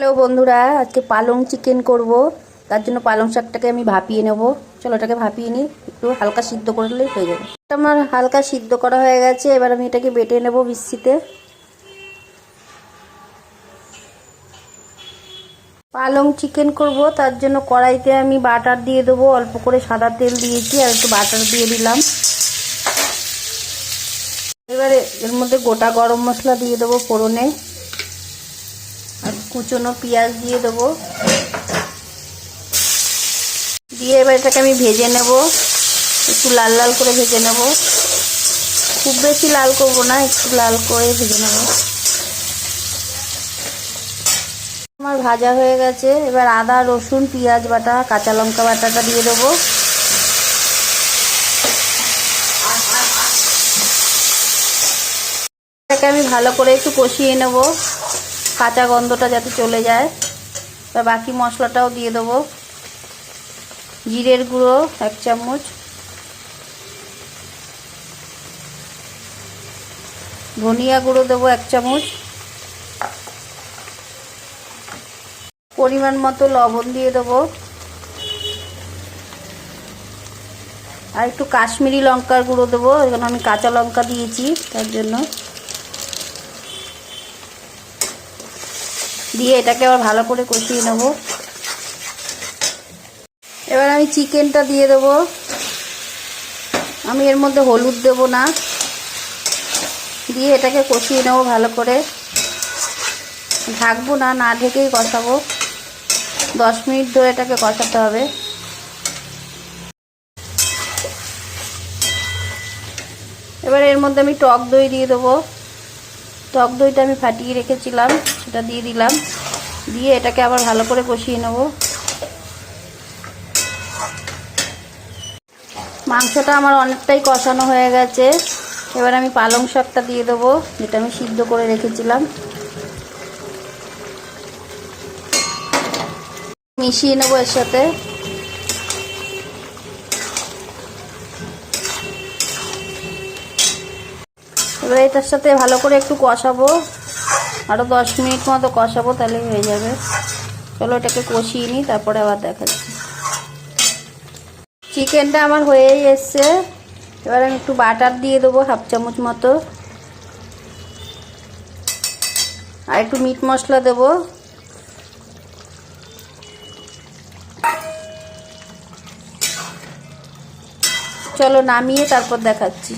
Hello বন্ধুরা, আজকে পালং চিকেন করব। তার জন্য পালং শাকটাকে আমি ভাপিয়ে নেব। চলো এটাকে ভাপিয়ে নিই, একটু হালকা সিদ্ধ করলেই হয়ে যাবে। আমার হালকা সিদ্ধ করা হয়ে গেছে, এবার আমি এটাকে বেটে নেব মিক্সিতে। পালং চিকেন করব, তার জন্য কড়াইতে আমি বাটার দিয়ে দেবো। অল্প করে সাদা তেল দিয়েছি, আর একটু বাটার দিয়ে দিলাম। এবারে এর মধ্যে গোটা গরম মশলা দিয়ে দেবো ফোড়নে। কুচনো পেঁয়াজ দিয়ে দেবো। দিয়ে এবার এটাকে আমি ভেজে নেব। একটু লাল লাল করে ভেজে নেব। খুব বেশি লাল করব না, একটু লাল করে ভেজে নেব। আমার ভাজা হয়ে গেছে। এবার আদা, রসুন, পেঁয়াজ বাটা, কাঁচা লঙ্কা বাটাটা দিয়ে দেবো। এটাকে আমি ভালো করে একটু কষিয়ে নেব। কাঁচা গন্ধটা যাতে চলে যায়। বাকি মশলাটাও দিয়ে দেবো। জিরের গুঁড়ো, এক চামচ। ধনিয়া গুঁড়ো দেবো, এক চামচ। পরিমাণ মতো লবণ দিয়ে দেবো। আর একটু কাশ্মীরি লঙ্কার গুঁড়ো দেবো এখানে আমি কাঁচা লঙ্কা দিয়েছি, তার জন্য। দিয়ে এটাকে আবার ভালো করে কষিয়ে নেব। এবার আমি চিকেনটা দিয়ে দেব। আমি এর মধ্যে হলুদ দেব না। দিয়ে এটাকে কষিয়ে নেব ভালো করে। ঢাকবো না না ঢেকেই কষাবো। দশ মিনিট ধরে এটাকে কষাতে হবে। এবার এর মধ্যে আমি টক দই দিয়ে দেবো। টক দইটা আমি ফাটিয়ে রেখেছিলাম, সেটা দিয়ে দিলাম। দিয়ে এটাকে আবার ভালো করে কষিয়ে নেব। মাংসটা আমার অনেকটাই কষানো হয়ে গেছে। এবার আমি পালং শাকটা দিয়ে দেবো, যেটা আমি সিদ্ধ করে রেখেছিলাম। মিশিয়ে নেব এর সাথে। এবার এটার সাথে ভালো করে একটু কষাবো। আরও দশ মিনিট মতো কষাবো, তাহলে হয়ে যাবে। চলো এটাকে কষিয়ে নিই, তারপরে আবার দেখাচ্ছি। চিকেনটা আমার হয়েই এসছে। এবার আমি একটু বাটার দিয়ে দেবো, হাফ চামচ মতো। আর একটু মিট মশলা দেবো। চলো নামিয়ে তারপর দেখাচ্ছি।